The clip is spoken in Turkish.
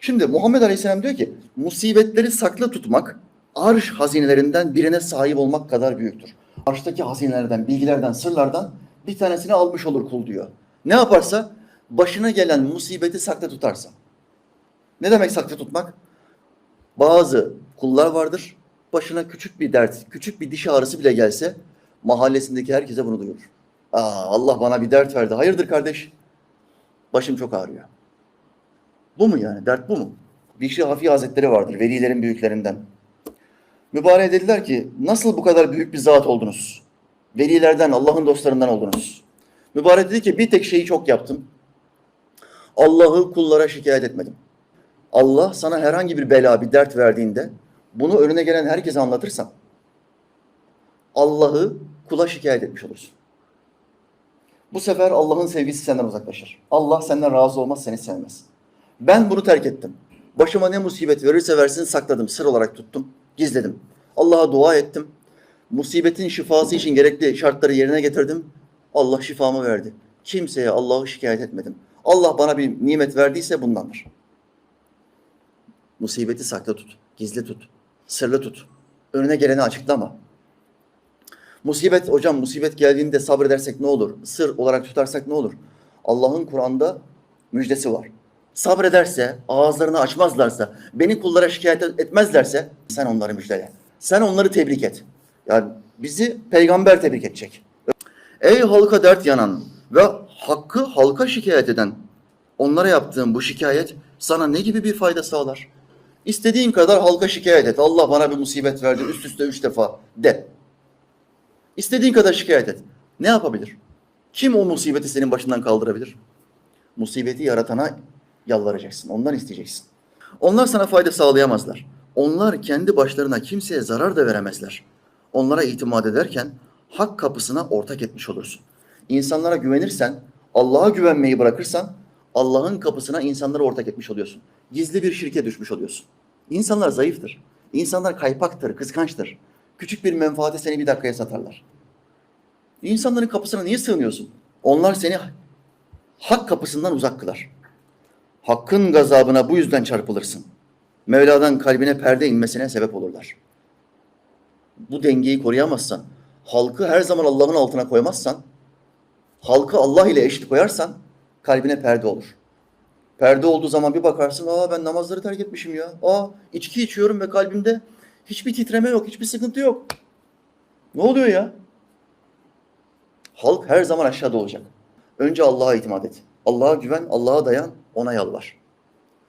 Şimdi Muhammed Aleyhisselam diyor ki musibetleri saklı tutmak arş hazinelerinden birine sahip olmak kadar büyüktür. Arştaki hazinelerden, bilgilerden, sırlardan bir tanesini almış olur kul diyor. Ne yaparsa başına gelen musibeti saklı tutarsa. Ne demek saklı tutmak? Bazı kullar vardır. Başına küçük bir dert, küçük bir diş ağrısı bile gelse mahallesindeki herkese bunu duyurur. Aa, Allah bana bir dert verdi. Hayırdır kardeş? Başım çok ağrıyor. Bu mu yani? Dert bu mu? Bişri Hafi Hazretleri vardır. Velilerin büyüklerinden. Mübarek dediler ki nasıl bu kadar büyük bir zat oldunuz? Velilerden, Allah'ın dostlarından oldunuz. Mübarek dedi ki bir tek şeyi çok yaptım. Allah'ı kullara şikayet etmedim. Allah sana herhangi bir bela, bir dert verdiğinde bunu önüne gelen herkese anlatırsan Allah'ı kula şikayet etmiş olursun. Bu sefer Allah'ın sevgisi senden uzaklaşır. Allah senden razı olmaz, seni sevmez. Ben bunu terk ettim. Başıma ne musibet verirse versin sakladım, sır olarak tuttum, gizledim. Allah'a dua ettim. Musibetin şifası için gerekli şartları yerine getirdim. Allah şifamı verdi. Kimseye Allah'ı şikayet etmedim. Allah bana bir nimet verdiyse bundandır. Musibeti sakla tut, gizli tut, sırlı tut. Önüne geleni açıklama. Musibet hocam musibet geldiğinde sabredersek ne olur? Sır olarak tutarsak ne olur? Allah'ın Kur'an'da müjdesi var. Sabrederse, ağızlarını açmazlarsa, beni kullara şikayet etmezlerse sen onları müjdele. Sen onları tebrik et. Yani bizi peygamber tebrik edecek. Ey halka dert yanan ve hakkı halka şikayet eden onlara yaptığın bu şikayet sana ne gibi bir fayda sağlar? İstediğin kadar halka şikayet et. Allah bana bir musibet verdi üst üste üç defa de. İstediğin kadar şikayet et. Ne yapabilir? Kim o musibeti senin başından kaldırabilir? Musibeti yaratana yalvaracaksın. Ondan isteyeceksin. Onlar sana fayda sağlayamazlar. Onlar kendi başlarına kimseye zarar da veremezler. Onlara itimat ederken hak kapısına ortak etmiş olursun. İnsanlara güvenirsen, Allah'a güvenmeyi bırakırsan Allah'ın kapısına insanları ortak etmiş oluyorsun. Gizli bir şirke düşmüş oluyorsun. İnsanlar zayıftır. İnsanlar kaypaktır, kıskançtır. Küçük bir menfaate seni bir dakikaya satarlar. İnsanların kapısına niye sığınıyorsun? Onlar seni hak kapısından uzak kılar. Hakkın gazabına bu yüzden çarpılırsın. Mevla'dan kalbine perde inmesine sebep olurlar. Bu dengeyi koruyamazsan, halkı her zaman Allah'ın altına koymazsan, halkı Allah ile eşit koyarsan kalbine perde olur. Perde olduğu zaman bir bakarsın, aa ben namazları terk etmişim ya. Aa içki içiyorum ve kalbimde hiçbir titreme yok, hiçbir sıkıntı yok. Ne oluyor ya? Halk her zaman aşağıda olacak. Önce Allah'a itimat et. Allah'a güven, Allah'a dayan, ona yalvar.